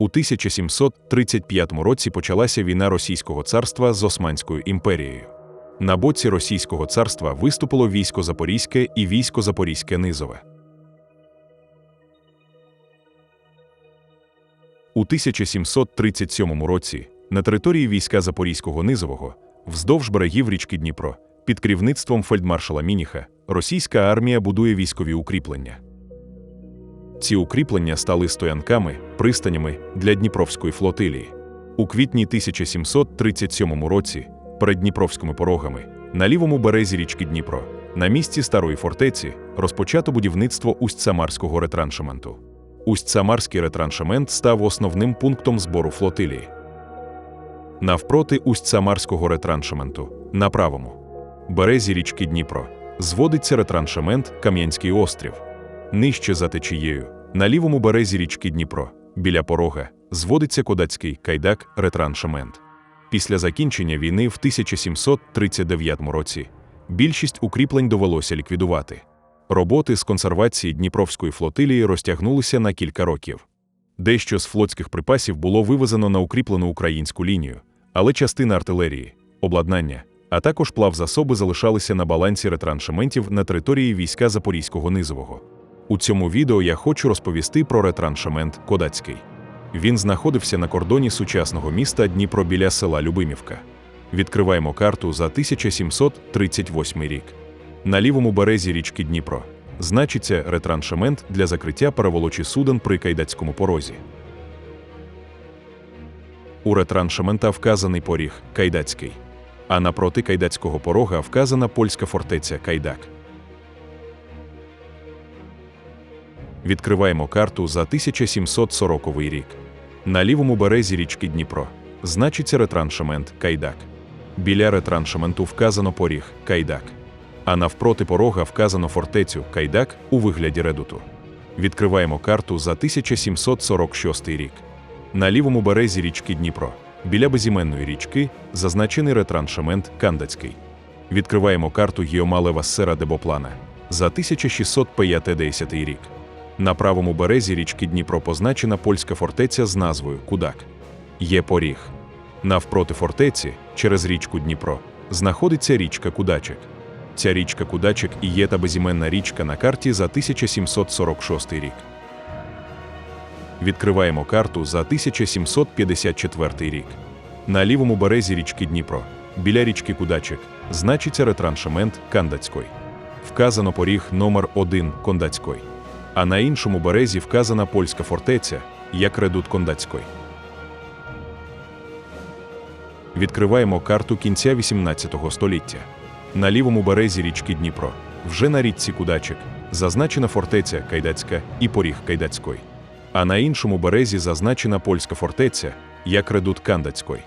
У 1735 році почалася війна Російського царства з Османською імперією. На боці Російського царства виступило військо Запорізьке і військо Запорізьке Низове. У 1737 році на території війська Запорізького Низового, вздовж берегів річки Дніпро, під керівництвом фельдмаршала Мініха, російська армія будує військові укріплення. Ці укріплення стали стоянками, пристанями для Дніпровської флотилії. У квітні 1737 році перед Дніпровськими порогами на лівому березі річки Дніпро, на місці старої фортеці, розпочато будівництво Усть-Самарського ретраншементу. Усть-Самарський ретраншемент став основним пунктом збору флотилії. Навпроти Усть-Самарського ретраншементу, на правому березі річки Дніпро, зводиться ретраншемент Кам'янський острів. Нижче за течією, на лівому березі річки Дніпро, біля порога, зводиться кодацький кайдак ретраншемент. Після закінчення війни в 1739 році більшість укріплень довелося ліквідувати. Роботи з консервації Дніпровської флотилії розтягнулися на кілька років. Дещо з флотських припасів було вивезено на укріплену українську лінію, але частина артилерії, обладнання, а також плавзасоби залишалися на балансі ретраншементів на території війська Запорізького низового. У цьому відео я хочу розповісти про ретраншемент Кодацький. Він знаходився на кордоні сучасного міста Дніпро біля села Любимівка. Відкриваємо карту за 1738 рік. На лівому березі річки Дніпро значиться ретраншемент для закриття переволочі суден при Кайдацькому порозі. У ретраншемента вказаний поріг Кайдацький, а напроти Кайдацького порога вказана польська фортеця Кайдак. Відкриваємо карту за 1740 рік. На лівому березі річки Дніпро значиться ретраншемент Кайдак. Біля ретраншементу вказано поріг Кайдак. А навпроти порога вказано фортецю Кайдак у вигляді редуту. Відкриваємо карту за 1746 рік. На лівому березі річки Дніпро, біля безіменної річки, зазначений ретраншемент Кандацький. Відкриваємо карту Гіомалева Сера Дебоплана за 1650 рік. На правому березі річки Дніпро позначена польська фортеця з назвою Кудак. Є поріг. Навпроти фортеці, через річку Дніпро, знаходиться річка Кудачик. Ця річка Кудачик і є та безіменна річка на карті за 1746 рік. Відкриваємо карту за 1754 рік. На лівому березі річки Дніпро, біля річки Кудачик, значиться ретраншемент Кандацької. Вказано поріг номер 1 Кондацької. А на іншому березі вказана польська фортеця як редут Кондацької. Відкриваємо карту кінця 18 століття. На лівому березі річки Дніпро, вже на річці Кудачик, зазначена фортеця Кайдацька і поріг Кайдацької. А на іншому березі зазначена польська фортеця як редут Кандацької.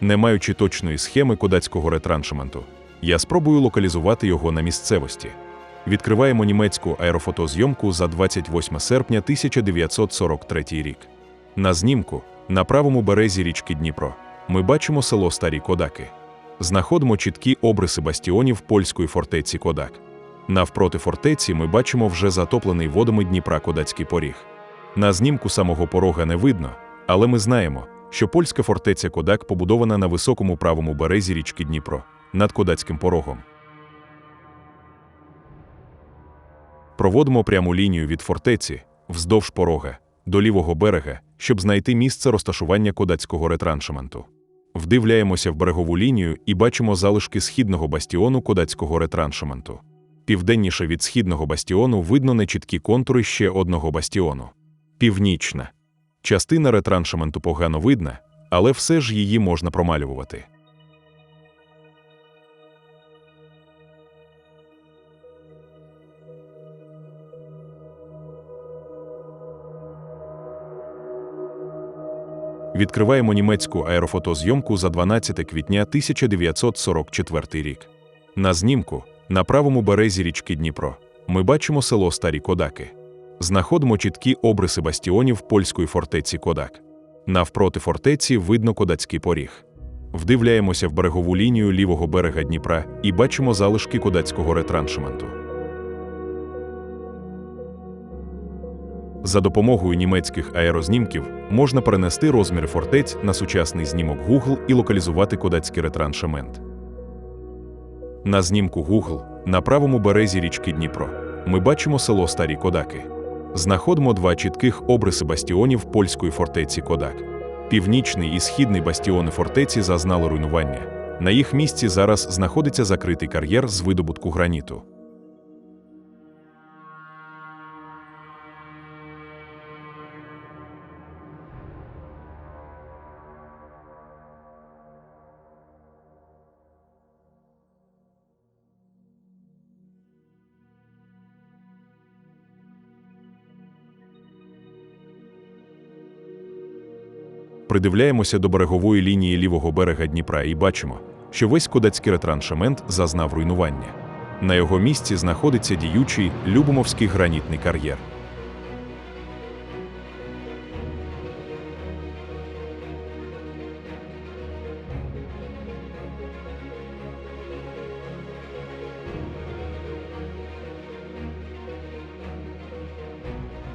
Не маючи точної схеми кодацького ретраншементу, я спробую локалізувати його на місцевості. Відкриваємо німецьку аерофотозйомку за 28 серпня 1943 рік. На знімку, на правому березі річки Дніпро, ми бачимо село Старі Кодаки. Знаходимо чіткі обриси бастіонів польської фортеці Кодак. Навпроти фортеці ми бачимо вже затоплений водами Дніпра Кодацький поріг. На знімку самого порога не видно, але ми знаємо, що польська фортеця Кодак побудована на високому правому березі річки Дніпро над Кодацьким порогом. Проводимо пряму лінію від фортеці вздовж порога до лівого берега, щоб знайти місце розташування кодацького ретраншементу. Вдивляємося в берегову лінію і бачимо залишки східного бастіону кодацького ретраншементу. Південніше від східного бастіону видно нечіткі контури ще одного бастіону. Північна. Частина ретраншементу погано видна, але все ж її можна промалювати. Відкриваємо німецьку аерофотозйомку за 12 квітня 1944 рік. На знімку, на правому березі річки Дніпро, ми бачимо село Старі Кодаки. Знаходимо чіткі обриси бастіонів польської фортеці Кодак. Навпроти фортеці видно кодацький поріг. Вдивляємося в берегову лінію лівого берега Дніпра і бачимо залишки кодацького ретраншементу. За допомогою німецьких аерознімків можна перенести розміри фортець на сучасний знімок Google і локалізувати кодацький ретраншемент. На знімку Google на правому березі річки Дніпро ми бачимо село Старі Кодаки. Знаходимо два чітких обриси бастіонів польської фортеці Кодак. Північний і східний бастіони фортеці зазнали руйнування. На їх місці зараз знаходиться закритий кар'єр з видобутку граніту. Придивляємося до берегової лінії лівого берега Дніпра і бачимо, що весь кодацький ретраншемент зазнав руйнування. На його місці знаходиться діючий Любомовський гранітний кар'єр.